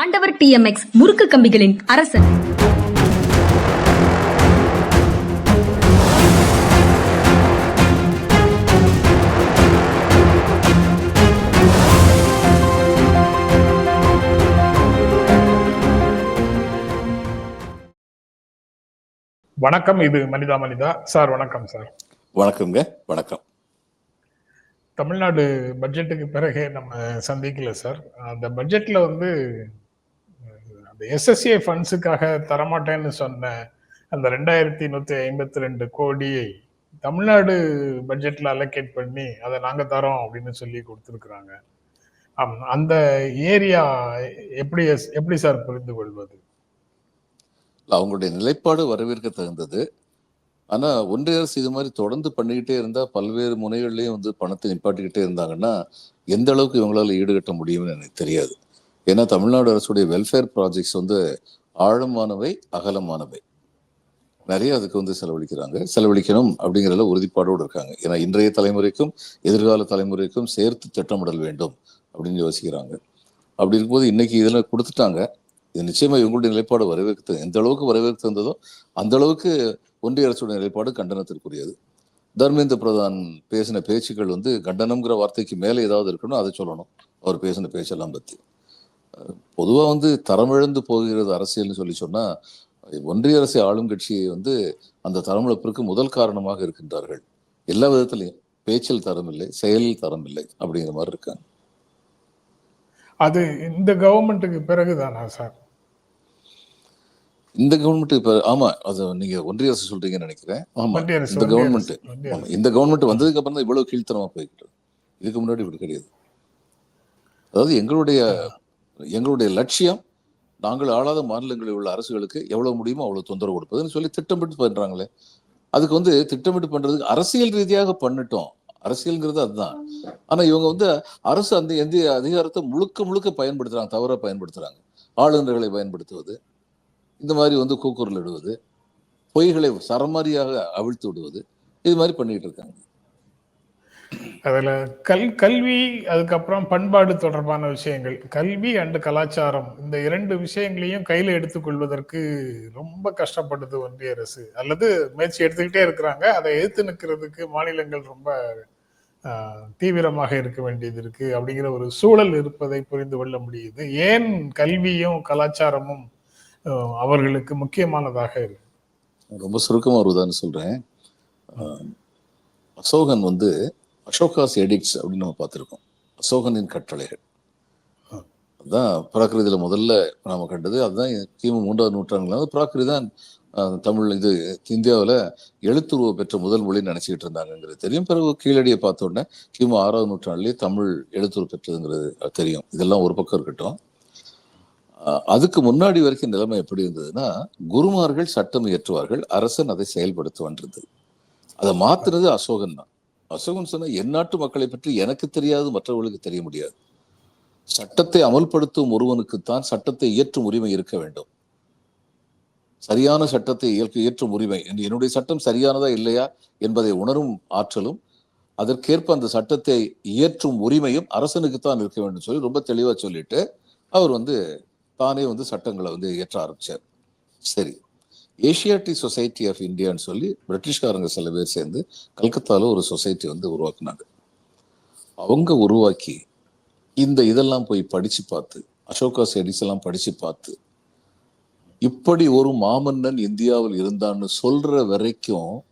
ஆண்டவர் டிஎம்எக்ஸ் முறுக்கு கம்பிகளின் அரசன். வணக்கம் இது மனிதா மனிதா. சார் வணக்கம் சார். வணக்கம்ங்க வணக்கம். தமிழ்நாடு பட்ஜெட்டுக்கு பிறகு நம்ம சந்திக்கல சார். அந்த பட்ஜெட்ல வந்து அந்த எஸ்எஸ்ஏ ஃபண்ட்ஸுக்காக தரமாட்டேன்னு சொன்ன அந்த ரெண்டாயிரத்தி நூத்தி ஐம்பத்தி ரெண்டு கோடியை தமிழ்நாடு பட்ஜெட்ல அலோகேட் பண்ணி அதை நாங்க தரோம் அப்படின்னு சொல்லி கொடுத்துருக்குறாங்க. அந்த ஏரியா எப்படி எப்படி சார் புரிந்து கொள்வது? அவங்களுடைய நிலைப்பாடு வரவேற்க தகுந்தது. ஆனா ஒன்றிய அரசு இது மாதிரி தொடர்ந்து பண்ணிக்கிட்டே இருந்தா பல்வேறு முனைகள்லயும் வந்து பணத்தை நிப்பாட்டிக்கிட்டே இருந்தாங்கன்னா எந்த அளவுக்கு இவங்களால ஈடுகட்ட முடியும்னு எனக்கு தெரியாது. ஏன்னா தமிழ்நாடு அரசுடைய வெல்ஃபேர் ப்ராஜெக்ட்ஸ் வந்து ஆழமானவை அகலமானவை. நிறைய அதுக்கு வந்து செலவழிக்கிறாங்க. செலவழிக்கணும் அப்படிங்கிறதுல உறுதிப்பாடோடு இருக்காங்க. ஏன்னா இன்றைய தலைமுறைக்கும் எதிர்கால தலைமுறைக்கும் சேர்த்து திட்டமிடல் வேண்டும் அப்படின்னு யோசிக்கிறாங்க. அப்படி இருக்கும்போது இன்னைக்கு இதுல கொடுத்துட்டாங்க. இது நிச்சயமாக இவங்களுடைய நிலைப்பாடு வரவேற்கு எந்த அளவுக்கு வரவேற்று தந்ததோ அந்த அளவுக்கு ஒன்றிய அரசுடைய நிலைப்பாடு கண்டனத்திற்குரியது. தர்மேந்திர பிரதான் பேசின பேச்சுக்கள் வந்து கண்டனம்ங்கிற வார்த்தைக்கு மேலே ஏதாவது இருக்கணும் அதை சொல்லணும். அவர் பேசின பேச்செல்லாம் பற்றி அஹ் பொதுவா வந்து தரமிழந்து போகிறது அரசியல்னு சொல்லி சொன்னா ஒன்றிய அரசை ஆளும் கட்சியை வந்து அந்த தரமிழப்பிற்கு முதல் காரணமாக இருக்கின்றார்கள். எல்லா விதத்திலையும். பேச்சில் தரம் இல்லை செயலில் தரம் இல்லை அப்படிங்கிற மாதிரி இருக்காங்க. அது இந்த கவர்மெண்ட்டுக்கு பிறகுதானா சார்? இந்த கவர்மெண்ட் இப்ப ஆமா அது நீங்க ஒன்றிய அரசு சொல்றீங்கன்னு நினைக்கிறேன். ஆமா இந்த கவர்மெண்ட். இந்த கவர்மெண்ட் வந்ததுக்கு அப்புறம் தான் இவ்வளவு கீழ்த்தரமா போய்கிட்டு. இதுக்கு முன்னாடி இப்படி கிடையாது. அதாவது எங்களுடைய எங்களுடைய லட்சியம் நாங்கள் ஆளாத மாநிலங்களில் உள்ள அரசுகளுக்கு எவ்வளவு முடியுமோ அவ்வளவு தொந்தரவு கொடுப்பதுன்னு சொல்லி திட்டமிட்டு பண்றாங்களே. அதுக்கு வந்து திட்டமிட்டு பண்றதுக்கு அரசியல் ரீதியாக பண்ணிட்டோம். அரசியல்ங்கிறது அதுதான். ஆனா இவங்க வந்து அரசு அந்த எந்த அதிகாரத்தை முழுக்க முழுக்க பயன்படுத்துறாங்க தவறாக பயன்படுத்துறாங்க. ஆளுநர்களை பயன்படுத்துவது இந்த மாதிரி வந்து கூக்குரல் இடுவது பொய்களை சரமாரியாக அவிழ்த்து விடுவது இது மாதிரி பண்ணிட்டு இருக்காங்க. அதில் கல் கல்வி அதுக்கப்புறம் பண்பாடு தொடர்பான விஷயங்கள். கல்வி அண்டு கலாச்சாரம் இந்த இரண்டு விஷயங்களையும் கையில் எடுத்துக்கொள்வதற்கு ரொம்ப கஷ்டப்படுது ஒன்றிய அரசு. அல்லது முயற்சி எடுத்துக்கிட்டே இருக்கிறாங்க. அதை எதிர்த்து நிற்கிறதுக்கு மாநிலங்கள் ரொம்ப தீவிரமாக இருக்க வேண்டியது இருக்கு அப்படிங்கிற ஒரு சூழல் இருப்பதை புரிந்து கொள்ள முடியுது. ஏன் கல்வியும் கலாச்சாரமும் அவர்களுக்கு முக்கியமானதாக இருக்கு? ரொம்ப சுருக்கமாக ஒரு உதாரணம் சொல்றேன். அசோகன் வந்து அசோகாஸ் எடிக்ட்ஸ் அப்படின்னு நம்ம பார்த்துருக்கோம். அசோகனின் கட்டளைகள். அதுதான் பிராகிருதியில் முதல்ல நாம் கண்டது. அதுதான் கிமு மூன்றாவது நூற்றாண்டுல வந்து பிராகிருதி தான் தமிழ் இது இந்தியாவில் எழுத்துருவ பெற்ற முதல் மொழின்னு நினச்சிக்கிட்டு இருந்தாங்கிறது தெரியும். பிறகு கீழடியை பார்த்த உடனே கிமு ஆறாவது நூற்றாண்டுலேயே தமிழ் எழுத்துரு பெற்றதுங்கிறது தெரியும். இதெல்லாம் ஒரு பக்கம் இருக்கட்டும். அதுக்கு முன்னாடி வரைக்கும் நிலைமை எப்படி இருந்ததுன்னா குருமார்கள் சட்டம் இயற்றுவார்கள் அரசன் அதை செயல்படுத்துவான் அதை மாத்துறது அசோகன் தான். அசோகன் சொன்ன எந்நாட்டு மக்களை பற்றி எனக்கு தெரியாது மற்றவர்களுக்கு தெரிய முடியாது. சட்டத்தை அமல்படுத்தும் ஒருவனுக்குத்தான் சட்டத்தை இயற்றும் உரிமை இருக்க வேண்டும். சரியான சட்டத்தை இயற்றும் உரிமை என்று என்னுடைய சட்டம் சரியானதா இல்லையா என்பதை உணரும் ஆற்றலும் அதற்கேற்ப அந்த சட்டத்தை இயற்றும் உரிமையும் அரசனுக்குத்தான் இருக்க வேண்டும் சொல்லி ரொம்ப தெளிவாக சொல்லிட்டு அவர் வந்து தானே வந்து சட்டங்களை வந்து இயற்ற ஆரம்பிச்சார். சரி. ஏஷியாட்டி சொசைட்டி ஆஃப் இந்தியான்னு சொல்லி பிரிட்டிஷ்காரங்க சில பேர் சேர்ந்து கல்கத்தாவில் ஒரு சொசைட்டி வந்து உருவாக்குனாங்க. அவங்க உருவாக்கி இந்த இதெல்லாம் போய் படித்து பார்த்து அசோகா செடிஸ் எல்லாம் படித்து பார்த்து இப்படி ஒரு மாமன்னன் இந்தியாவில் இருந்தான்னு சொல்கிற வரைக்கும்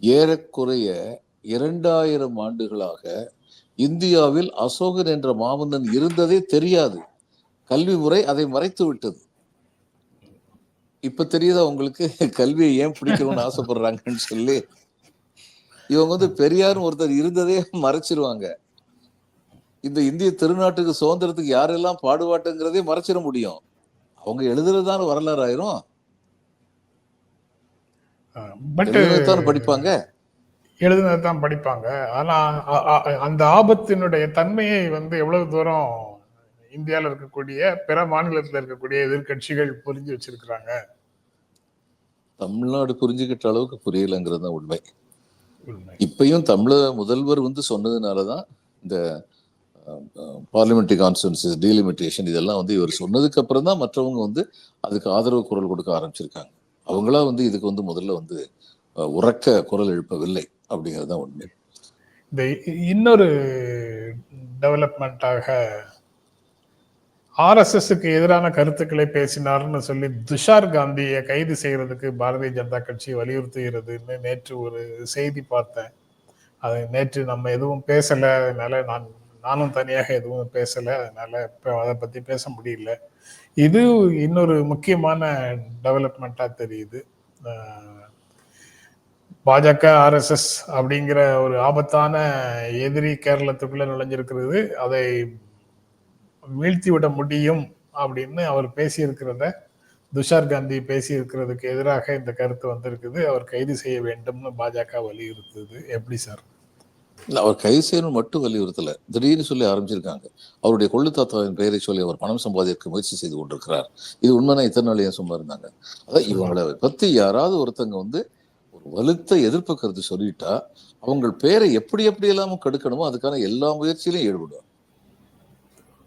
ஏறக்குறைய இரண்டாயிரம் ஆண்டுகளாக இந்தியாவில் அசோகன் என்ற மாமன்னன் இருந்ததே தெரியாது. கல்வி முறை அதை மறைத்து விட்டது. இப்ப தெரியுதா உங்களுக்கு? கல்வியை ஏன் பிடிக்கணும்னு ஆசைப்படுறாங்கன்னு சொல்லி. இவங்க வந்து பெரியாரும் ஒருத்தர் இருந்ததே மறைச்சிருவாங்க. இந்த இந்திய திருநாட்டுக்கு சுதந்திரத்துக்கு யாரெல்லாம் பாடுபாட்டுங்கிறதே மறைச்சிட முடியும். அவங்க எழுதுறதுதான வரலாறு ஆயிரும் பட் படிப்பாங்க. எழுதுனது தான் படிப்பாங்க. ஆனா அந்த ஆபத்தினுடைய தன்மையை வந்து எவ்வளவு தூரம் இந்தியால இருக்கக்கூடிய பிற மாநிலத்துல இருக்கக்கூடிய எதிர்க்கட்சிகள் புரிஞ்சு வச்சிருக்கிறாங்க. தமிழ்நாடு புரிஞ்சுக்கிட்ட அளவுக்கு புரியலைங்கிறது தான் உண்மை. இப்பயும் தமிழ முதல்வர் வந்து சொன்னதுனாலதான் இந்த பார்லிமெண்ட்ரி கான்ஸ்டன்சிஸ் டீலிமிட்டேஷன் இதெல்லாம் வந்து இவர் சொன்னதுக்கு அப்புறம் தான் மற்றவங்க வந்து அதுக்கு ஆதரவு குரல் கொடுக்க ஆரம்பிச்சிருக்காங்க. அவங்களா வந்து இதுக்கு வந்து முதல்ல வந்து அஹ், உரக்க குரல் எழுப்பவில்லை அப்படிங்கிறது தான் உண்மை. இந்த இன்னொரு டெவலப்மெண்ட்டாக ஆர்எஸ்எஸ்க்கு எதிரான கருத்துக்களை பேசினார்னு சொல்லி துஷார் காந்தியை கைது செய்யறதுக்கு பாரதிய ஜனதா கட்சி வலியுறுத்துகிறதுன்னு நேற்று ஒரு செய்தி பார்த்தேன். அது நேற்று நம்ம எதுவும் பேசல அதனால நான் நானும் தனியாக எதுவும் பேசல அதனால இப்போ அதை பத்தி பேச முடியல. இது இன்னொரு முக்கியமான டெவலப்மெண்ட்டா தெரியுது. பாஜக ஆர்எஸ்எஸ் அப்படிங்கிற ஒரு ஆபத்தான எதிரி கேரளத்துக்குள்ள நுழைஞ்சிருக்கிறது. அதை வீழ்த்தி விட முடியும் அப்படின்னு அவர் பேசியிருக்கிறத துஷார் காந்தி பேசியிருக்கிறதுக்கு எதிராக இந்த கருத்து வந்திருக்குது. அவர் கைது செய்ய வேண்டும்னு பாஜக வலியுறுத்துது. எப்படி சார்? இல்லை அவர் கைது செய்யணும் மட்டும் வலியுறுத்தல. திடீர்னு சொல்லி ஆரம்பிச்சிருக்காங்க. அவருடைய கொள்ளு தாத்தாவின் பெயரை சொல்லி அவர் பணம் சம்பாதிக்க முயற்சி செய்து கொண்டிருக்கிறார். இது உண்மையான இத்தனை நாள் ஏன் சும்மா இருந்தாங்க? அதான் இவங்களை பத்தி யாராவது ஒருத்தங்க வந்து ஒரு வலுத்த எதிர்ப்பு கருத்து சொல்லிட்டா அவங்க பேரை எப்படி எப்படி எல்லாமும் கெடுக்கணுமோ அதுக்கான எல்லா முயற்சியிலையும் ஈடுபடுவாங்க.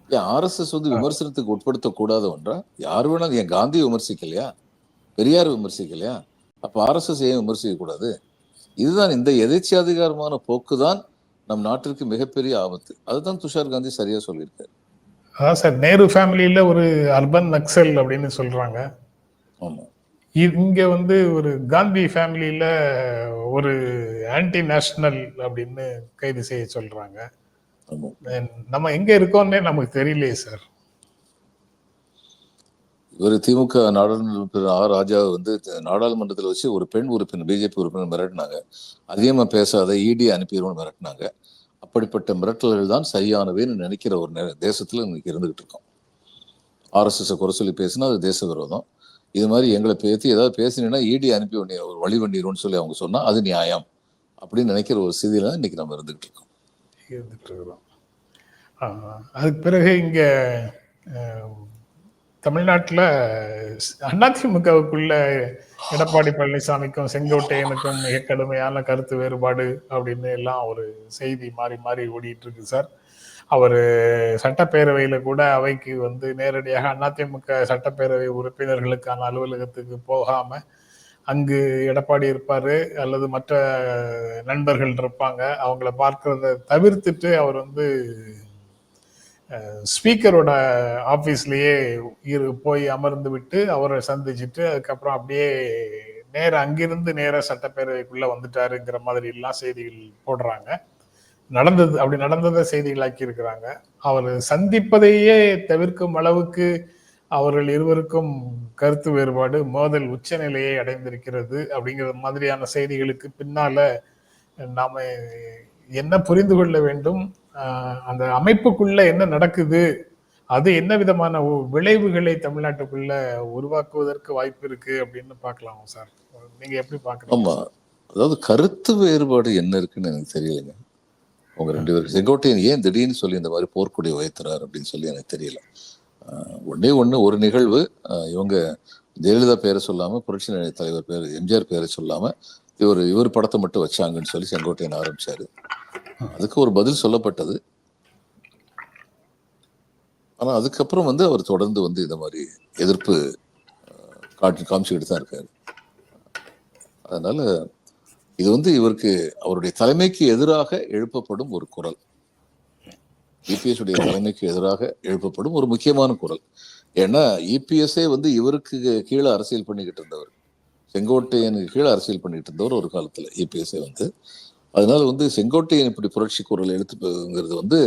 ஆர்எஸ்எஸ் வந்து விமர்சனத்துக்கு உட்படுத்த கூடாது ஒன்றா? யார் வேணாலும் ஏன் காந்தி விமர்சிக்கலையா? பெரியார் விமர்சிக்கலையா? அப்ப ஆர்எஸ்எஸ் ஏன் விமர்சிக்க கூடாது? இதுதான் இந்த எதேச்சியாதிகாரமான போக்கு தான் நம் நாட்டிற்கு மிகப்பெரிய ஆபத்து. அதுதான் துஷார் காந்தி சரியா சொல்லியிருக்காரு. அதான் சார் நேரு ஃபேமிலியில ஒரு அர்பன் நக்சல் அப்படின்னு சொல்றாங்க. இங்க வந்து ஒரு காந்தி ஃபேமிலியில ஒரு ஆன்டி நேஷனல் அப்படின்னு கைது செய்ய சொல்றாங்க. நம்ம எங்க இருக்கோம்னே நமக்கு தெரியலையே சார் இவர் திமுக நாடாளுமன்ற ஆர் ராஜா வந்து நாடாளுமன்றத்தில் வச்சு ஒரு பெண் உறுப்பினர் பிஜேபி உறுப்பினர் மிரட்டினாங்க. அதிகமா பேசாத இடி அனுப்பிடுவோம்னு மிரட்டினாங்க. அப்படிப்பட்ட மிரட்டல்கள் தான் சரியானவேன்னு நினைக்கிற ஒரு நே- தேசத்துல இன்னைக்கு இருந்துகிட்டு இருக்கோம். ஆர்எஸ்எஸ் குறை சொல்லி பேசினா அது தேச விரோதம். இது மாதிரி எங்களை பேத்தி ஏதாவது பேசினீங்கன்னா இடி அனுப்பி ஒரு வழி பண்ணிடுவோம்னு சொல்லி அவங்க சொன்னா அது நியாயம். அப்படின்னு நினைக்கிற ஒரு ஸ்திதியில தான் இன்னைக்கு நம்ம இருந்துகிட்டு இருக்கோம். இருந்துட்டுருக்குறோம். அதுக்கு பிறகு இங்கே தமிழ்நாட்டில் அதிமுகவுக்குள்ள எடப்பாடி பழனிசாமிக்கும் செங்கோட்டையனுக்கும் மிக கடுமையான கருத்து வேறுபாடு அப்படின்னு எல்லாம் ஒரு செய்தி மாறி மாறி ஓடிட்டு இருக்கு சார். அவர் சட்டப்பேரவையில் கூட அவைக்கு வந்து நேரடியாக அதிமுக சட்டப்பேரவை உறுப்பினர்களுக்கான அலுவலகத்துக்கு போகாமல் அங்கு எடப்பாடி இருப்பாரு அல்லது மற்ற நண்பர்கள் இருப்பாங்க. அவங்கள பார்க்கறத தவிர்த்துட்டு அவர் வந்து ஸ்பீக்கரோட ஆஃபீஸ்லயே இரு போய் அமர்ந்து விட்டு அவரை சந்திச்சுட்டு அதுக்கப்புறம் அப்படியே நேர அங்கிருந்து நேர சட்டப்பேரவைக்குள்ள வந்துட்டாருங்கிற மாதிரி எல்லாம் செய்திகள் போடுறாங்க. நடந்தது அப்படி நடந்ததை செய்திகளாக்கி இருக்கிறாங்க. அவர் சந்திப்பதையே தவிர்க்கும் அளவுக்கு அவர்கள் இருவருக்கும் கருத்து வேறுபாடு மோதல் உச்சநிலையை அடைந்திருக்கிறது அப்படிங்கிற மாதிரியான செய்திகளுக்கு பின்னால நாம என்ன புரிந்து கொள்ள வேண்டும்? அந்த அமைப்புக்குள்ள என்ன நடக்குது? அது என்ன விதமான விளைவுகளை தமிழ்நாட்டுக்குள்ள உருவாக்குவதற்கு வாய்ப்பு இருக்கு அப்படின்னு பார்க்கலாம் சார். நீங்க எப்படி பாக்குறீங்க ஆமா. அதாவது கருத்து வேறுபாடு என்ன இருக்குன்னு எனக்கு தெரியலைங்க. உங்க ரெண்டு பேரும். செங்கோட்டையன் ஏன் திடீர்னு சொல்லி இந்த மாதிரி போர்க்குடி உயர்த்துறாரு அப்படின்னு சொல்லி எனக்கு தெரியல. ஒன்றே ஒன்று ஒண்ணு ஒரு நிகழ்வு. இவங்க ஜெயலலிதா பேரை சொல்லாமல் புரட்சி தலைவர் பேர் எம்ஜிஆர் பேரை சொல்லாமல் இவர் இவர் படத்தை மட்டும் வச்சாங்கன்னு சொல்லி செங்கோட்டையன் ஆரம்பிச்சாரு. அதுக்கு ஒரு பதில் சொல்லப்பட்டது. ஆனா அதுக்கப்புறம் வந்து அவர் தொடர்ந்து வந்து இந்த மாதிரி எதிர்ப்பு ஆஹ், காட்டி காமிச்சுக்கிட்டு தான் இருக்காரு. அதனால இது வந்து இவருக்கு அவருடைய தலைமைக்கு எதிராக எழுப்பப்படும் ஒரு குரல். இபிஎஸ் உடைய தலைமைக்கு எதிராக எழுப்பப்படும் ஒரு முக்கியமான குரல். ஏன்னா இபிஎஸ்ஏ வந்து இவருக்கு கீழே அரசியல் பண்ணிக்கிட்டு இருந்தவர். செங்கோட்டையனுக்கு கீழே அரசியல் பண்ணிட்டு இருந்தவர் ஒரு காலத்தில் இபிஎஸ்ஏ வந்து. அதனால வந்து செங்கோட்டையன் இப்படி புரட்சி குரல் எழுத்துங்கிறது வந்து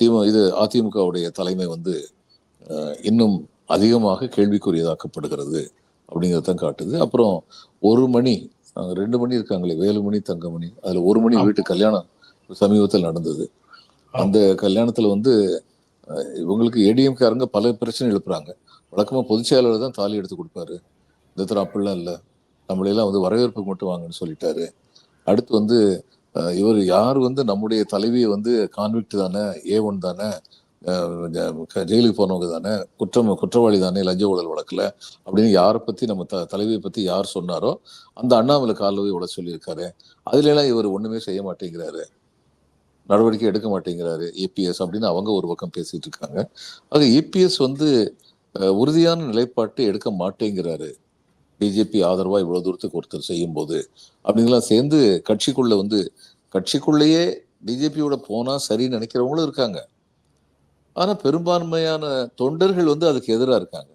திமு இது அதிமுகவுடைய தலைமை வந்து இன்னும் அதிகமாக கேள்விக்குரியதாக்கப்படுகிறது அப்படிங்கிறதான் காட்டுது. அப்புறம் ஒரு மணி ரெண்டு மணி இருக்காங்களே வேலுமணி தங்கமணி அதில் ஒரு மணி வீட்டு கல்யாணம் சமீபத்தில் நடந்தது. அந்த கல்யாணத்துல வந்து இவங்களுக்கு ஏடிஎம்காரங்க பல பிரச்சனை எழுப்புறாங்க. வழக்கமா பொதுச் செயலாளர் தான் தாலி எடுத்து கொடுப்பாரு. இந்த தடவை அப்படிலாம் இல்லை. நம்மளையெல்லாம் வந்து வரவேற்புக்கு மட்டும் வாங்கன்னு சொல்லிட்டாரு. அடுத்து வந்து இவர் யார் வந்து நம்முடைய தலைவியை வந்து கான்விக்ட் தானே ஏ ஒன் தானே ஜெயிலுக்கு போனவங்க தானே குற்றம் குற்றவாளி தானே லஞ்ச ஊழல் வழக்குல அப்படின்னு யாரை பத்தி நம்ம த தலைவியை பத்தி யார் சொன்னாரோ அந்த அண்ணாமலை காலில் விட சொல்லியிருக்காரு. அதுல எல்லாம் இவர் ஒண்ணுமே செய்ய மாட்டேங்கிறாரு. நடவடிக்கை எடுக்க மாட்டேங்கிறாரு ஏபிஎஸ் அப்படின்னு அவங்க ஒரு பக்கம் பேசிட்டு இருக்காங்க. ஆக ஏபிஎஸ் வந்து உறுதியான நிலைப்பாட்டை எடுக்க மாட்டேங்கிறாரு. பிஜேபி ஆதரவா இவ்வளவு தூரத்துக்கு ஒருத்தர் செய்யும் போது அப்படிங்கலாம் சேர்ந்து கட்சிக்குள்ள வந்து கட்சிக்குள்ளேயே பிஜேபியோட போனா சரின்னு நினைக்கிறவங்களும் இருக்காங்க. ஆனா பெரும்பான்மையான தொண்டர்கள் வந்து அதுக்கு எதிராக இருக்காங்க.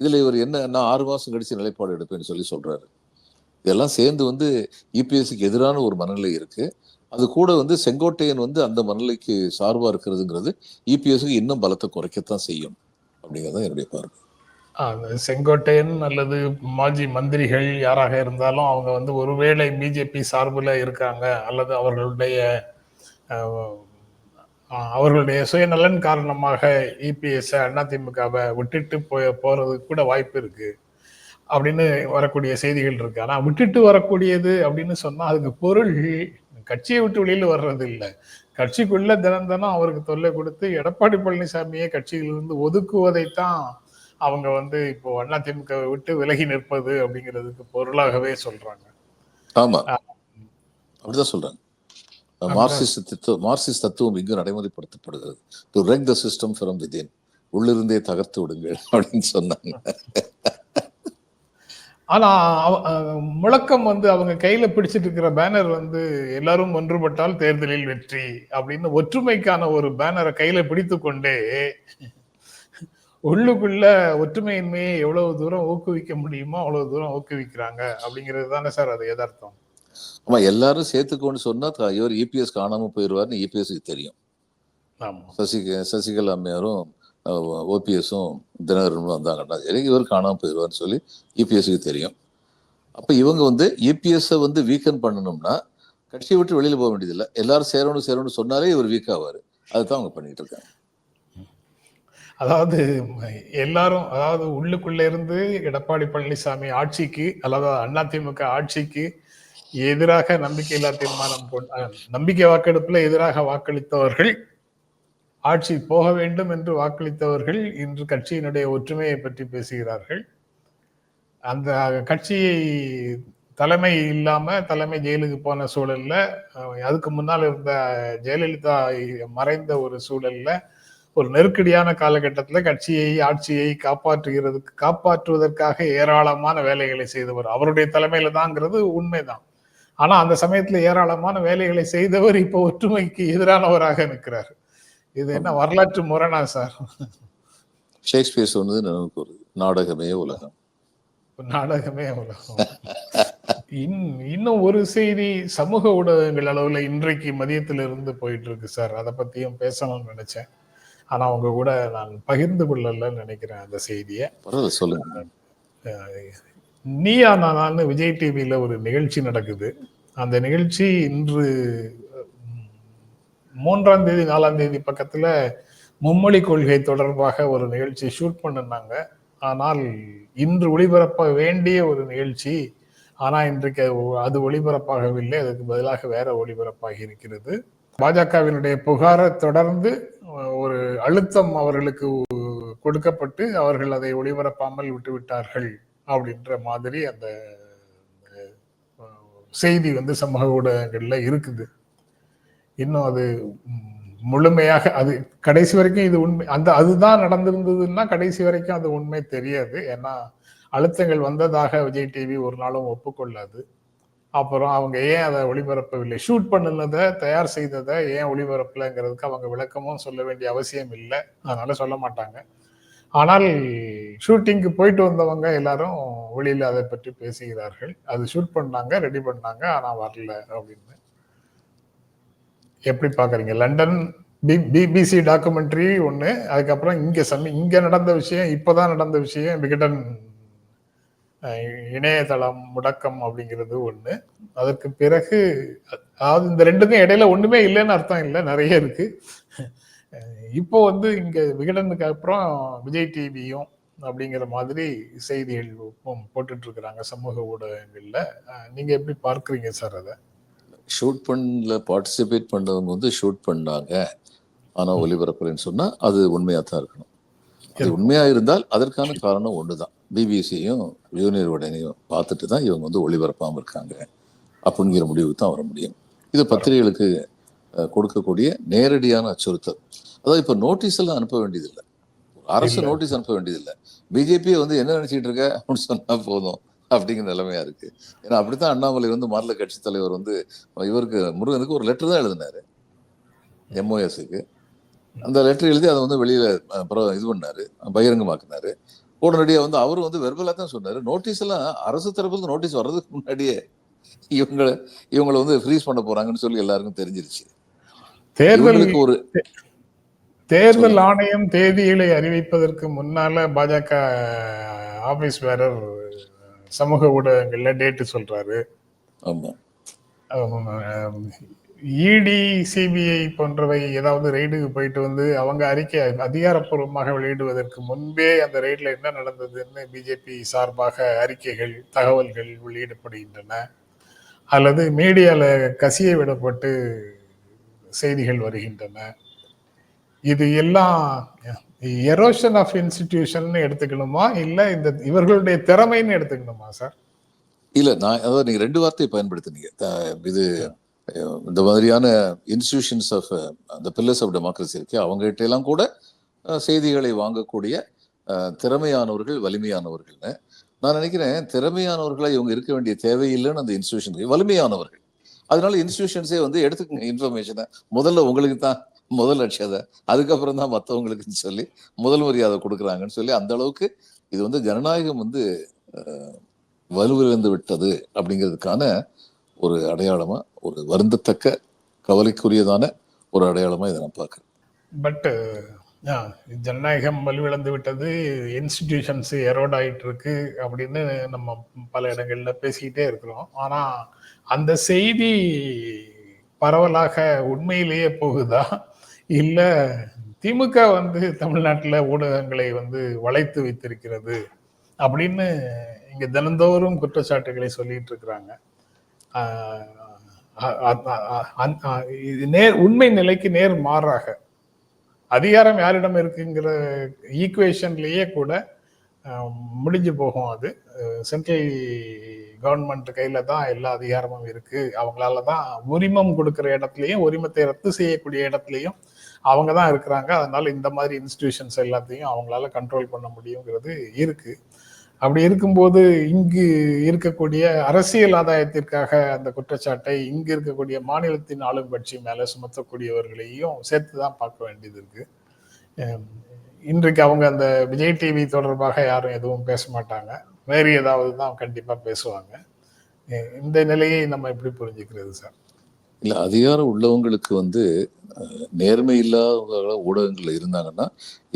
இதுல இவர் என்ன நான் ஆறு மாசம் கழிச்சு நிலைப்பாடு எடுப்பேன்னு சொல்லி சொல்றாரு. இதெல்லாம் சேர்ந்து வந்து இபிஎஸ்க்கு எதிரான ஒரு மனநிலை இருக்கு. அது கூட வந்து செங்கோட்டையன் வந்து அந்த மனநிலைக்கு சார்பாக இருக்கிறதுங்கிறது இபிஎஸ்க்கு இன்னும் பலத்தை குறைக்கத்தான் செய்யும் அப்படிங்கிறது என்னுடைய பார்வை. செங்கோட்டையன் அல்லது மாஜி மந்திரிகள் யாராக இருந்தாலும் அவங்க வந்து ஒருவேளை பிஜேபி சார்பில் இருக்காங்க அல்லது அவர்களுடைய அவர்களுடைய சுயநலன் காரணமாக இபிஎஸ் அதிமுகவை விட்டுட்டு போய் போகிறதுக்கு கூட வாய்ப்பு இருக்குது அப்படின்னு வரக்கூடிய செய்திகள் இருக்கு. ஆனால் விட்டுட்டு வரக்கூடியது அப்படின்னு சொன்னால் அதுக்கு பொருள் கட்சியை விட்டு வெளியில வர்றது இல்லை. கட்சிக்குள்ள தினம் தினம் அவருக்கு தொல்லை கொடுத்து எடப்பாடி பழனிசாமியை கட்சியிலிருந்து ஒதுக்குவதைத்தான் அவங்க வந்து இப்போ அதிமுக விட்டு விலகி நிற்பது அப்படிங்கிறதுக்கு பொருளாகவே சொல்றாங்க. ஆமா. அப்படிதான் சொல்றாங்க. மார்க்சிஸ்ட் தத்துவம் மார்க்சிஸ்ட் தத்துவம் இங்கு நடைமுறைப்படுத்தப்படுகிறது. To wreck the system from within உள்ளிருந்தே தகர்த்து விடுங்கள் அப்படின்னு சொன்னாங்க. ஆனா அவ- அஹ் முழக்கம் வந்து அவங்க கையில பிடிச்சிட்டு இருக்கிற பேனர் வந்து எல்லாரும் ஒன்றுபட்டால் தேர்தலில் வெற்றி அப்படின்னு ஒற்றுமைக்கான ஒரு பேனரை கையில பிடித்து கொண்டே உள்ளுக்குள்ள ஒற்றுமையின்மையை எவ்வளவு தூரம் ஊக்குவிக்க முடியுமோ அவ்வளவு தூரம் ஊக்குவிக்கிறாங்க அப்படிங்கிறது தானே சார் அது எதார்த்தம் ஆமா எல்லாரும் சேர்த்துக்கோன்னு சொன்னா இவர் இபிஎஸ் காணாம போயிடுவார்னு இபிஎஸ்க்கு தெரியும். ஆமா. சசி சசிகலா அம்மையாரும் ஓபிஎஸும் தினகரனும் வந்தாங்கன்னா சரி இவர் காணாமல் போயிடுவார்னு சொல்லி இபிஎஸ்க்கு தெரியும். அப்போ இவங்க வந்து இபிஎஸ் வந்து வீக்கன் பண்ணணும்னா கட்சியை விட்டு வெளியில் போக வேண்டியதில்லை. எல்லாரும் சேரணும் சேரணும்னு சொன்னாலே இவர் வீக் ஆவார். அதுதான் அவங்க பண்ணிட்டு இருக்காங்க. அதாவது எல்லாரும் அதாவது உள்ளுக்குள்ள இருந்து எடப்பாடி பழனிசாமி ஆட்சிக்கு அல்லது அதிமுக ஆட்சிக்கு எதிராக நம்பிக்கையில்லா தீர்மானம் போட்டு நம்பிக்கை வாக்கெடுப்புல எதிராக வாக்களித்தவர்கள் ஆட்சி போக வேண்டும் என்று வாக்களித்தவர்கள் இன்று கட்சியினுடைய ஒற்றுமையை பற்றி பேசுகிறார்கள். அந்த கட்சியை தலைமை இல்லாம தலைமை ஜெயிலுக்கு போன சூழல்ல அதுக்கு முன்னால் இருந்த ஜெயலலிதா மறைந்த ஒரு சூழல்ல ஒரு நெருக்கடியான காலகட்டத்தில் கட்சியை ஆட்சியை காப்பாற்றுகிறதுக்கு காப்பாற்றுவதற்காக ஏராளமான வேலைகளை செய்தவர். அவருடைய தலைமையில தாங்கிறது உண்மைதான். ஆனா அந்த சமயத்துல ஏராளமான வேலைகளை செய்தவர் இப்போ ஒற்றுமைக்கு எதிரானவராக நிற்கிறார். இது என்ன வரலாற்று முரணா சார்? ஷேக்ஸ்பியர் சொன்னது நமக்கு ஒரு நாடகமே உலகம். நாடகமே உலகம். இன்- இன்னும் ஒரு செய்தி சமூக ஊடகங்கள் அளவுல இன்றைக்கு மதியத்திலிருந்து போயிட்டு இருக்கு சார். அதை பத்தியும் பேசணும்னு நினைச்சேன். ஆனா உங்க கூட நான் பகிர்ந்து கொள்ளலன்னு நினைக்கிறேன் அந்த செய்தியை. சொல்லுங்க. நீயா நானான்னு விஜய் டிவியில ஒரு நிகழ்ச்சி நடக்குது. அந்த நிகழ்ச்சி இன்று மூன்றாம் தேதி நாலாம் தேதி பக்கத்துல மும்மொழி கொள்கை தொடர்பாக ஒரு நிகழ்ச்சி ஷூட் பண்ணிருந்தாங்க. ஆனால் இன்று ஒளிபரப்ப வேண்டிய ஒரு நிகழ்ச்சி. ஆனா இன்றைக்கு அது- ஒளிபரப்பாகவில்லை. அதுக்கு பதிலாக வேற ஒளிபரப்பாகி இருக்கிறது. பாஜகவினுடைய புகாரை தொடர்ந்து ஒரு அழுத்தம் அவர்களுக்கு கொடுக்கப்பட்டு அவர்கள் அதை ஒளிபரப்பாமல் விட்டுவிட்டார்கள் அப்படின்ற மாதிரி அந்த செய்தி வந்து சமூக ஊடகங்கள்ல இருக்குது. இன்னும் அது முழுமையாக அது கடைசி வரைக்கும் இது உண்மை அந்த அதுதான் நடந்திருந்ததுன்னா கடைசி வரைக்கும் அது உண்மை தெரியாது. ஏன்னா அழுத்தங்கள் வந்ததாக விஜய் டிவி ஒரு நாளும் ஒப்புக்கொள்ளாது. அப்புறம் அவங்க ஏன் அதை ஒளிபரப்பவில்லை? ஷூட் பண்ணுனதை தயார் செய்ததை ஏன் ஒளிபரப்பலைங்கிறதுக்கு அவங்க விளக்கமும் சொல்ல வேண்டிய அவசியம் இல்லை. அதனால சொல்ல மாட்டாங்க. ஆனால் ஷூட்டிங்க்கு போயிட்டு வந்தவங்க எல்லாரும் வெளியில் அதை பற்றி பேசுகிறார்கள். அது ஷூட் பண்ணாங்க ரெடி பண்ணாங்க ஆனால் வரல அப்படின்னு. எப்படி பாக்குறீங்க லண்டன் பிபிசி டாக்குமெண்ட்ரி ஒண்ணு அதுக்கப்புறம் இங்க சமி இங்க நடந்த விஷயம் இப்பதான் நடந்த விஷயம் விகடன் இணையதளம் முடக்கம் அப்படிங்கிறது ஒண்ணு. அதற்கு பிறகு அதாவது இந்த ரெண்டுக்கும் இடையில ஒண்ணுமே இல்லைன்னு அர்த்தம் இல்லை நிறைய இருக்கு. இப்போ வந்து இங்க விகடனுக்கு அப்புறம் விஜய் டிவியும் அப்படிங்கிற மாதிரி செய்திகள் போட்டுட்டு இருக்கிறாங்க சமூக ஊடகங்கள்ல. நீங்கள் நீங்க எப்படி பார்க்குறீங்க சார் அதை? ஷூட் பண்ணல பார்ட்டிசிபேட் பண்ணவங்க வந்து ஷூட் பண்ணாங்க. ஆனா ஒளிபரப்புறேன்னு சொன்னா அது உண்மையா தான் இருக்கணும். அது உண்மையா இருந்தால் அதற்கான காரணம் ஒண்ணுதான். பிபிசியும் யூனியர் உடனையும் பார்த்துட்டு தான் இவங்க வந்து ஒளிபரப்பாம இருக்காங்க. அப்படிங்கிற முடிவுக்கு தான் வர முடியும். இது பத்திரிகைகளுக்கு கொடுக்கக்கூடிய நேரடியான அச்சுறுத்தல். அதாவது இப்போ நோட்டீஸ் எல்லாம் அனுப்ப வேண்டியதில்லை. அரசு. நோட்டீஸ் அனுப்ப வேண்டியதில்லை. பிஜேபி வந்து என்ன நினைச்சிட்டு இருக்க? அப்படின்னு சொன்னா போதும். அப்படிங்கிற நிலைமையா இருக்கு. ஏன்னா அப்படித்தான் அண்ணாமலை வந்து மாநில கட்சி தலைவர் வந்து இவருக்கு முருகனுக்கு ஒரு லெட்டர் தான் எழுதினாரு. எம்ஓஎஸ்க்கு அந்த லெட்டர் எழுதி அதை வந்து வெளியில இது பண்ணாரு பகிரங்கமாக்குனாரு. உடனடியாக வந்து அவரும் வந்து வெர்பலா தான் சொன்னாரு. நோட்டீஸ் எல்லாம் அரசு தரப்புல நோட்டீஸ் வர்றதுக்கு முன்னாடியே இவங்களை இவங்களை வந்து ஃப்ரீஸ் பண்ண போறாங்கன்னு சொல்லி எல்லாருக்கும் தெரிஞ்சிருச்சு. தேர்தல் இவங்களுக்கு ஒரு தேர்தல் ஆணையம் தேதிகளை அறிவிப்பதற்கு முன்னால பாஜக ஆபீஸ் வேறர் சமூக ஊடகங்கள்ல டேட்டு சொல்றாரு. இடி சிபிஐ போன்றவை ஏதாவது ரெய்டுக்கு போயிட்டு வந்து அவங்க அறிக்கை அதிகாரப்பூர்வமாக வெளியிடுவதற்கு முன்பே அந்த ரெய்டில் என்ன நடந்ததுன்னு பிஜேபி சார்பாக அறிக்கைகள் தகவல்கள் வெளியிடப்படுகின்றன. அல்லது மீடியால கசிய விடப்பட்டு செய்திகள் வருகின்றன. இது எல்லாம் எரோஷன் ஆஃப் இன்ஸ்டிடியூஷன் எடுத்துக்கணுமா? இல்ல இந்த இவர்களுடைய திறமைன்னு எடுத்துக்கணுமா சார் இல்ல நான் அதாவது நீங்க ரெண்டு வார்த்தையை பயன்படுத்தினீங்க. த- இது இந்த மாதிரியான இன்ஸ்டிடியூஷன்ஸ் ஆஃப் அந்த பில்லர்ஸ் ஆஃப் டெமோக்ரஸி இருக்கு. அவங்க கிட்ட எல்லாம் கூட செய்திகளை வாங்கக்கூடிய திறமையானவர்கள் வலிமையானவர்கள்னு. நான் நினைக்கிறேன் திறமையானவர்களாக இவங்க இருக்க வேண்டிய தேவையில்லைன்னு அந்த இன்ஸ்டியூஷன் வலிமையானவர்கள். அதனால இன்ஸ்டியூஷன்ஸே வந்து எடுத்துக்கங்க இன்ஃபர்மேஷனை முதல்ல உங்களுக்கு தான் முதல் அட்சதை அதுக்கப்புறம் தான் மற்றவங்களுக்குன்னு சொல்லி முதல் மரியாதை கொடுக்குறாங்கன்னு சொல்லி அந்த அளவுக்கு இது வந்து ஜனநாயகம் வந்து வலுவிழந்து விட்டது அப்படிங்கிறதுக்கான ஒரு அடையாளமா ஒரு வருந்தத்தக்க கவலைக்குரியதான ஒரு அடையாளமா இதை நான் பார்க்குறேன். பட் ஜனநாயகம் வலுவிழந்து விட்டது இன்ஸ்டிடியூஷன்ஸ் எரோட் ஆயிட்டு இருக்கு அப்படின்னு நம்ம பல இடங்கள்ல பேசிக்கிட்டே இருக்கிறோம். ஆனா அந்த செய்தி பரவலாக உண்மையிலேயே போகுதா? இல்ல திமுக வந்து தமிழ்நாட்டில் ஊடகங்களை வந்து வளைத்து வைத்திருக்கிறது அப்படின்னு இங்க தினந்தோறும் குற்றச்சாட்டுகளை சொல்லிட்டு இருக்கிறாங்க. இது நேர் உண்மை நிலைக்கு நேர் மாறாக அதிகாரம் யாரிடம் இருக்குங்கிற ஈக்குவேஷன்லயே கூட முடிஞ்சு போகும் அது. சென்ட்ரல் கவர்மெண்ட் கையில தான் எல்லா அதிகாரமும் இருக்கு. அவங்களால தான் உரிமம் கொடுக்கிற இடத்துலையும் உரிமத்தை ரத்து செய்யக்கூடிய இடத்துலையும் அவங்க தான் இருக்கிறாங்க. அதனால இந்த மாதிரி இன்ஸ்டிடியூஷன்ஸ் எல்லாத்தையும் அவங்களால கண்ட்ரோல் பண்ண முடியுங்கிறது இருக்கு. அப்படி இருக்கும்போது இங்கு இருக்கக்கூடிய அரசியல் ஆதாயத்திற்காக அந்த குற்றச்சாட்டை இங்கு இருக்கக்கூடிய மாநிலத்தின் ஆளும் கட்சி மேலே சுமத்தக்கூடியவர்களையும் சேர்த்து தான் பார்க்க வேண்டியது இருக்கு. இன்றைக்கு அவங்க அந்த விஜய் டிவி தொடர்பாக யாரும் எதுவும் பேச மாட்டாங்க. வேறு ஏதாவது தான் கண்டிப்பாக பேசுவாங்க. இந்த நிலையை நம்ம எப்படி புரிஞ்சுக்கிறது சார்? இல்ல அதிகாரம் உள்ளவங்களுக்கு வந்து நேர்மை இல்லாத ஊடகங்கள்ல இருந்தாங்கன்னா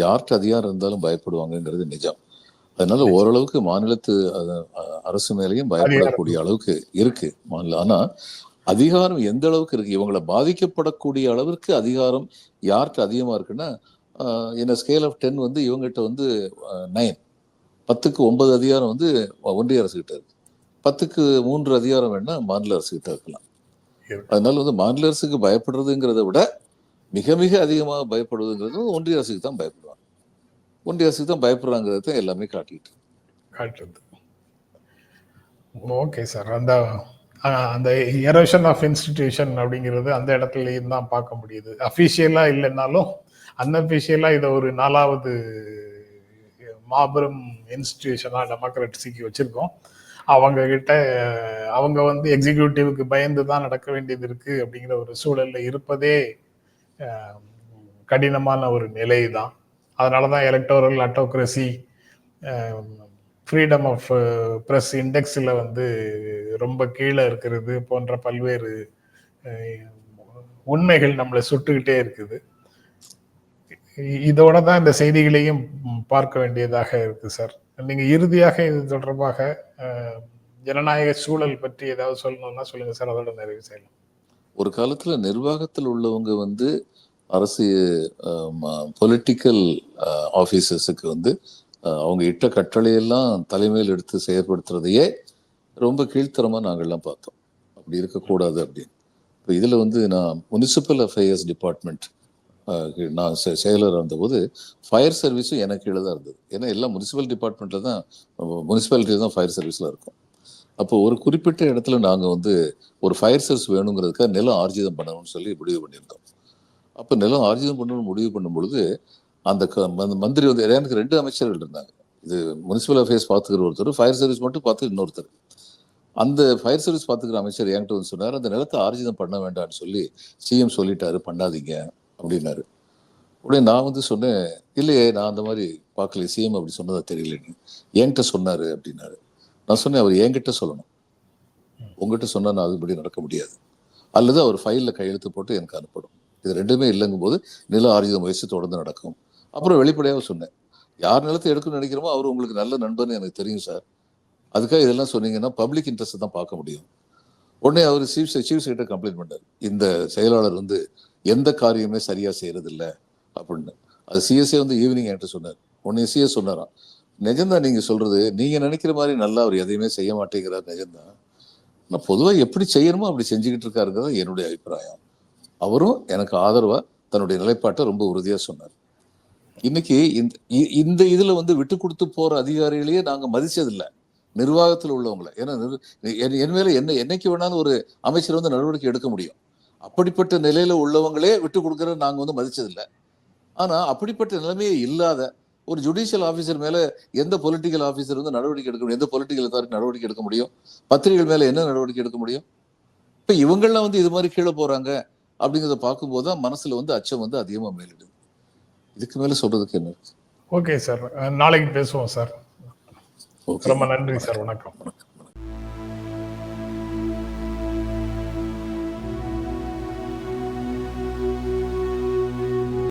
யார்கிட்ட அதிகாரம் இருந்தாலும் பயப்படுவாங்கங்கிறது நிஜம். அதனால ஓரளவுக்கு மாநிலத்து அரசு மேலேயும் பயப்படக்கூடிய அளவுக்கு இருக்கு மாநிலம் ஆனா அதிகாரம் எந்த அளவுக்கு இருக்கு இவங்களை பாதிக்கப்படக்கூடிய அளவிற்கு அதிகாரம் யார்கிட்ட அதிகமா இருக்குன்னா என்ன ஸ்கேல் ஆஃப் டென் வந்து இவங்ககிட்ட வந்து நைன் பத்துக்கு ஒன்பது அதிகாரம் வந்து ஒன்றிய அரசு கிட்ட இருக்கு. பத்துக்கு மூன்று அதிகாரம் வேணா மாநில அரசு கிட்ட இருக்கலாம். இருக்கு. அதனால வந்து மாநில அரசுக்கு பயப்படுறதுங்கிறத விட மிக மிக அதிகமாக பயப்படுவதுங்கிறது ஒன்றிய அரசுக்கு தான் பயப்படுவாங்க. ஒன்றிய அரசுக்கு தான் பயப்படுறாங்கிறத தான் எல்லாமே காட்டிட்டு. காட்டுறது. ஓகே சார் அந்த அந்த எரோஷன் ஆஃப் இன்ஸ்டிடியூஷன் அப்படிங்கிறது அந்த இடத்துலையும் தான் பார்க்க முடியுது. அஃபிஷியலாக இல்லைன்னாலும் அன்அஃபிஷியலாக இதை ஒரு நாலாவது மாபெரும் இன்ஸ்டிடியூஷனாக டெமோக்ரட்ஸிக்கு வச்சுருக்கோம். அவங்க கிட்ட அவங்க வந்து எக்ஸிக்யூட்டிவ்க்கு பயந்து தான் நடக்க வேண்டியது இருக்கு அப்படிங்கிற ஒரு சூழல்ல இருப்பதே கடினமான ஒரு நிலை தான் அதனால தான் electoral autocracy freedom of press இண்டெக்ஸில் வந்து ரொம்ப கீழே இருக்கிறது போன்ற பல்வேறு உண்மைகள் நம்மளை சுட்டுக்கிட்டே இருக்குது. இதோட தான் இந்த செய்திகளையும் பார்க்க வேண்டியதாக இருக்கு சார். நீங்க இறுதியாக இது தொடர்பாக ஜனநாயக சூழல் பற்றி ஏதாவது சொல்லணும்னா சொல்லுங்க சார். அதோட நிறைவு செய்யலாம். ஒரு காலத்துல நிர்வாகத்தில் உள்ளவங்க வந்து அரசு பொலிட்டிக்கல் ஆஃபீஸர்ஸுக்கு வந்து அவங்க இட்ட கட்டளையெல்லாம் தலைமையில் எடுத்து செயற்படுத்துறதையே ரொம்ப கீழ்த்தரமாக நாங்கள்லாம் பார்த்தோம். அப்படி இருக்கக்கூடாது அப்படின்னு. இப்போ இதில் வந்து நான் முனிசிபல் அஃபேர்ஸ் டிபார்ட்மெண்ட் நான் செ- செயலர் இருந்தபோது ஃபயர் சர்வீஸும் எனக்கு கீழே தான் இருந்தது. ஏன்னா எல்லாம் முனிசிபல் டிபார்ட்மெண்ட்டில் தான் முனிசிபாலிட்டி தான் ஃபயர் சர்வீஸில் இருக்கும். அப்போ ஒரு குறிப்பிட்ட இடத்துல நாங்கள் வந்து ஒரு ஃபயர் சர்வீஸ் வேணுங்கிறதுக்காக நிலம் ஆர்ஜிதம் பண்ணணும்னு சொல்லி முடிவு பண்ணியிருந்தோம். அப்போ நிலம் ஆர்ஜிதம் பண்ணணும்னு முடிவு பண்ணும் பொழுது அந்த க- மந்திரி வந்து எனக்கு ரெண்டு அமைச்சர்கள் இருந்தாங்க. இது முனிசிபல் அஃபேர்ஸ் பார்த்துக்கிற ஒருத்தர் ஃபயர் சர்வீஸ் மட்டும் பார்த்து இன்னொருத்தர். அந்த ஃபயர் சர்வீஸ் பார்த்துக்கிற அமைச்சர் என்கிட்ட வந்து சொன்னார் அந்த நிலத்தை ஆர்ஜிதம் பண்ண வேண்டாம்னு சொல்லி சிஎம் சொல்லிட்டாரு பண்ணாதீங்க. அப்படின்னாரு. உடனே நான் வந்து சொன்னேன் இல்லையே நான் அந்த மாதிரி பார்க்கல சிஎம் அப்படி சொன்னதா தெரியலன்னு. என்கிட்ட சொன்னாரு அப்படின்னாரு. நான் சொன்னேன் அவர் என்கிட்ட சொல்லணும். உங்ககிட்ட சொன்னா நான் அதுபடி நடக்க முடியாது. அல்லது அவர் ஃபைல்ல கையெழுத்து போட்டு எனக்கு அனுப்பணும். இது ரெண்டுமே இல்லைங்கும் போது நில ஆர்ஜித முயற்சி தொடர்ந்து நடக்கும். அப்புறம் வெளிப்படையாக சொன்னேன் யார் நிலத்தை எடுக்கணும்னு நினைக்கிறோமோ அவர் உங்களுக்கு நல்ல நண்பர்னு எனக்கு தெரியும் சார் அதுக்காக இதெல்லாம் சொன்னீங்கன்னா பப்ளிக் இன்ட்ரெஸ்ட் தான் பார்க்க முடியும். உடனே அவர் சீஃப் சீஃப் செக்ரட்டரி கம்ப்ளைண்ட் பண்ணார் இந்த செயலாளர் வந்து எந்த காரியமே சரியா செய்யறதில்ல அப்படின்னு. அது சிஎஸ்ஏ வந்து ஈவினிங் என்கிட்ட சொன்னார். உடனே சிஎஸ் சொன்னாராம். நிஜம்தான் நீங்க சொல்றது நீங்க நினைக்கிற மாதிரி நல்லா அவர் எதையுமே செய்ய மாட்டேங்கிறார் நிஜம்தான் நான் பொதுவாக எப்படி செய்யணுமோ அப்படி செஞ்சுக்கிட்டு இருக்காருங்கிறது என்னுடைய அபிப்பிராயம். அவரும் எனக்கு ஆதரவா தன்னுடைய நிலைப்பாட்டை ரொம்ப உறுதியா சொன்னார். இன்னைக்கு இந்த இந்த இதுல வந்து விட்டு கொடுத்து போற அதிகாரிகளையே நாங்க மதிச்சதில்லை. நிர்வாகத்தில் உள்ளவங்களை. ஏன்னா என் என் மேல என்ன என்னைக்கு வேணாலும் ஒரு அமைச்சர் வந்து நடவடிக்கை எடுக்க முடியும். அப்படிப்பட்ட நிலையில உள்ளவங்களே விட்டு கொடுக்கற நாங்க வந்து மதிச்சதில்லை. ஆனா அப்படிப்பட்ட நிலைமையே இல்லாத ஒரு ஜுடிஷியல் ஆபீசர் மேல எந்த பொலிட்டிக்கல் ஆபீசர் வந்து நடவடிக்கை எடுக்க முடியும்? எந்த பொலிட்டிக்கல் அத்தாரிட்டி நடவடிக்கை எடுக்க முடியும்? பத்திரிகைகள் மேல என்ன நடவடிக்கை எடுக்க முடியும்? இப்ப இவங்கெல்லாம் வந்து இது மாதிரி கீழே போறாங்க அப்படிங்கிறத பார்க்கும்போது தான் மனசுல வந்து அச்சம் வந்து அதிகமா மேலிடுது. இதுக்கு மேல சொல்றதுக்கு என்ன இருக்கு? ஓகே சார் நாளைக்கு பேசுவோம் சார் ரொம்ப நன்றி சார் வணக்கம்.